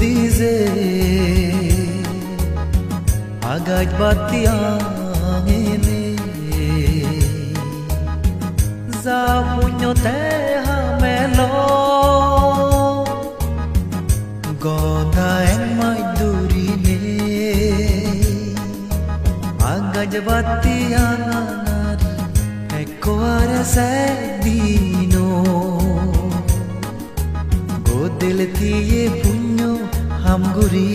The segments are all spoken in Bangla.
দিজে আগাজ batiangene za punyo te hamelo goda en mai durine agaj batianganar ecco ara sedino tiye punyo hamguri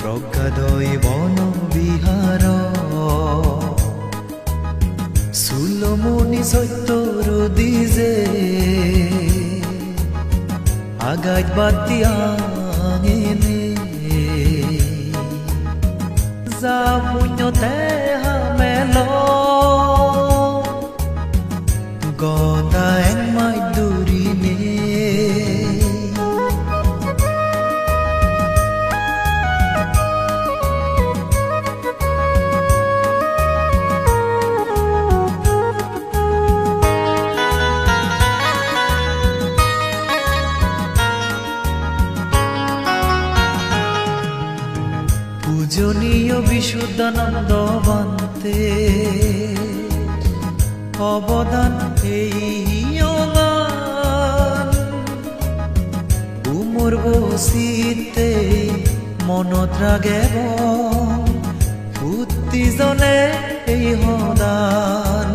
প্রজ্ঞাদয় বন বিহার সুলমণি সত্যর দিজে আগাজ বাতিয়াঙেনে যা পুণ্যতে হামেল গদা এক পূজনীয় বিশুদ্ধানন্দ বান্তে অবদান এই উমর বসিতে মনত রাগেব ফুটিজনে এই সদান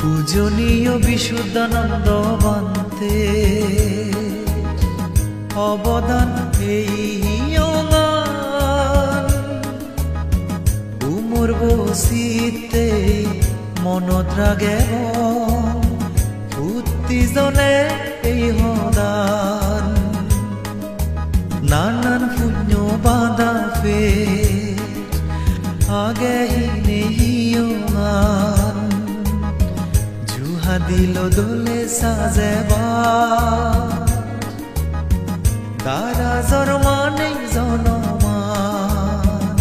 পূজনীয় বিশুদ্ধানন্দ বান্তে অবদান এই অগান উমর বসিতে মনত রাগেব উত্তিজনে এই সদান নানান পুণ্য বাধা ফে আগে জুহা দিল দোলে সাজেবা দারাজর মানে জনমান।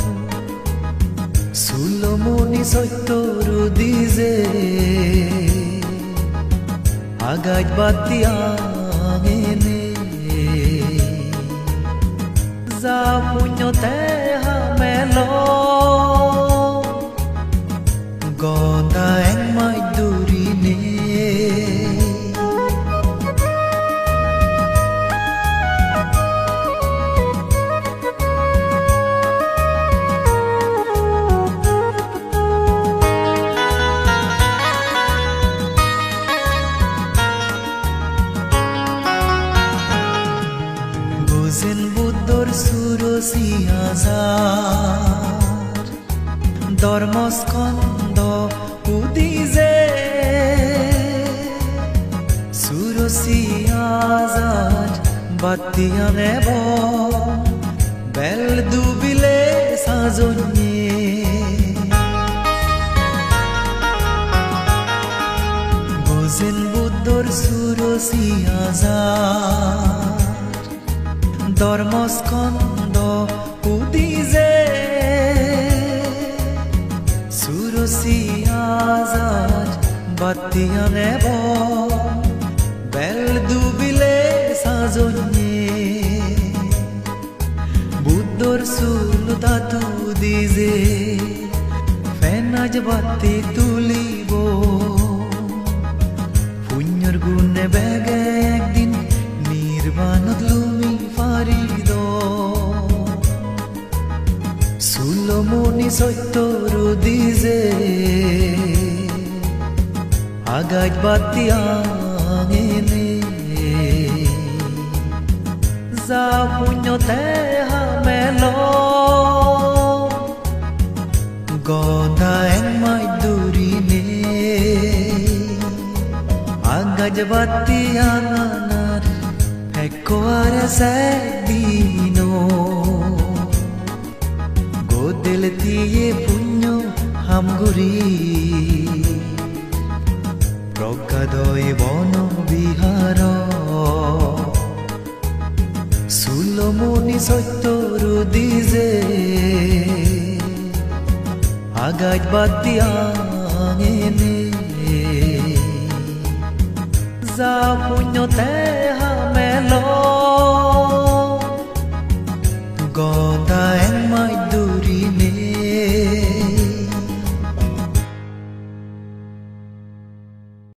সুলমনি সত্যর দিজে আগাজ বাতিয়াঙেনে যা পুণ্যতে বুঝেন বুদ্ধর সুরসি হাজার ধর্মস্কন্দ উদিজে সুরসি হাজার বাতিয়া নেব বেল দুবিলে সাজন্যে। বুঝেন বুদ্ধর সুরসি হাজার ধর্মস্কন্দ উদিজে সুরসি আজাদ বাতিয়া নেব বেল দুবিলে সাজন্যে বুদ্ধর সুল দাতু দিজে ফেনাজ বাতি তুলিব পুণ্যর গুণে সত্যর দিজে আগাজ বাতিয়াঙেনে যা পুণ্যতে হামেল। গদা এক মাই দূরিনে আগাজ বাতিয়াঙানার একোয়ারে সেদিনো গোদেল দিয়ে পুণ্য হামগুরি প্রজ্ঞাদয় বন বিহার সুলমনি সত্যর দিজে আগাজ বাতিয়াঙেনে যা পুণ্যতে হামে